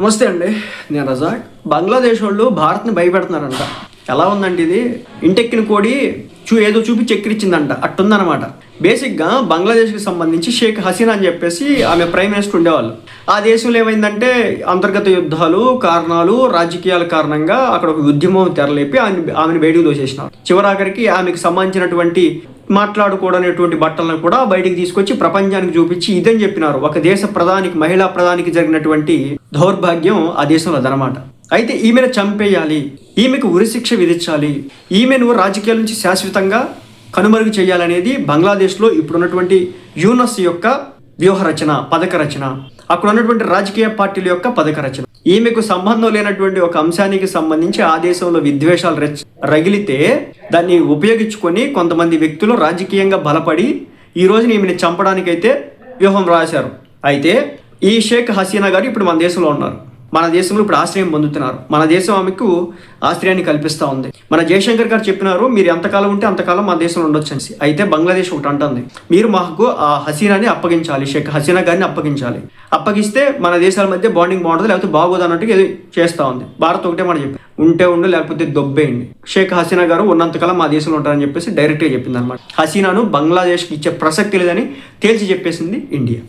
నమస్తే అండి నేను రజాక్. బంగ్లాదేశ్ వాళ్ళు భారత్ని భయపెడుతున్నారంట. ఎలా ఉందండి ఇది? ఇంటెక్కిన కోడి చూ ఏదో చూపి చక్కెరిచ్చిందంట. అట్టుందనమాట బేసిక్గా బంగ్లాదేశ్కి సంబంధించి షేక్ హసీనా అని చెప్పేసి ఆమె ప్రైమ్ మినిస్టర్ ఉండేవాళ్ళు. ఆ దేశంలో ఏమైందంటే అంతర్గత యుద్ధాలు కారణాలు రాజకీయాల కారణంగా అక్కడ ఒక ఉద్యమం తెరలేపి ఆమె ఆమెను బయటకు దోసేసినారు చివరాఖరికి ఆమెకు సంబంధించినటువంటి మాట్లాడుకోవడనేటువంటి బట్టలను కూడా బయటికి తీసుకొచ్చి ప్రపంచానికి చూపించి ఇదని చెప్పినారు. ఒక దేశ ప్రధానికి మహిళా ప్రధానికి జరిగినటువంటి దౌర్భాగ్యం ఆ దేశంలో అదనమాట. అయితే ఈమెను చంపేయాలి ఈమెకు ఉరిశిక్ష విధించాలి ఈమెను రాజకీయాల నుంచి శాశ్వతంగా కనుమరుగు చేయాలనేది బంగ్లాదేశ్లో ఇప్పుడున్నటువంటి యూనస్ యొక్క వ్యూహ రచన పథక రచన అక్కడ ఉన్నటువంటి రాజకీయ పార్టీల యొక్క పథక రచన ఈమెకు సంబంధం లేనటువంటి ఒక అంశానికి సంబంధించి ఆ దేశంలో విద్వేషాలు రెచ్ రగిలితే దాన్ని ఉపయోగించుకొని కొంతమంది వ్యక్తులు రాజకీయంగా బలపడి ఈ రోజున ఈమెను చంపడానికైతే వ్యూహం రాశారు. అయితే ఈ షేక్ హసీనా గారు ఇప్పుడు మన దేశంలో ఉన్నారు. మన దేశంలో ఇప్పుడు ఆశ్రయం పొందుతున్నారు. మన దేశం ఆమెకు ఆశ్రయాన్ని కల్పిస్తూ ఉంది. మన జయశంకర్ గారు చెప్పినారు మీరు ఎంతకాలం ఉంటే అంతకాలం మన దేశంలో ఉండొచ్చు అనేసి. అయితే బంగ్లాదేశ్ ఒకటి అంటుంది మీరు మాకు ఆ హసీనాని అప్పగించాలి షేక్ హసీనా గారిని అప్పగించాలి. అప్పగిస్తే మన దేశాల మధ్య బాండింగ్ బాగుంటుంది లేకపోతే బాగోదు అన్నట్టుగా ఏదో చేస్తూ ఉంది. భారత్ ఒకటే మాట చెప్పి ఉంటే ఉండు లేకపోతే దొబ్బేయండి. షేక్ హసీనా గారు ఉన్నంతకాలం మా దేశంలో ఉంటారని చెప్పేసి డైరెక్ట్గా చెప్పింది అనమాట హసీనాను బంగ్లాదేశ్కి ఇచ్చే ప్రసక్తి లేదని తేల్చి చెప్పేసింది ఇండియా.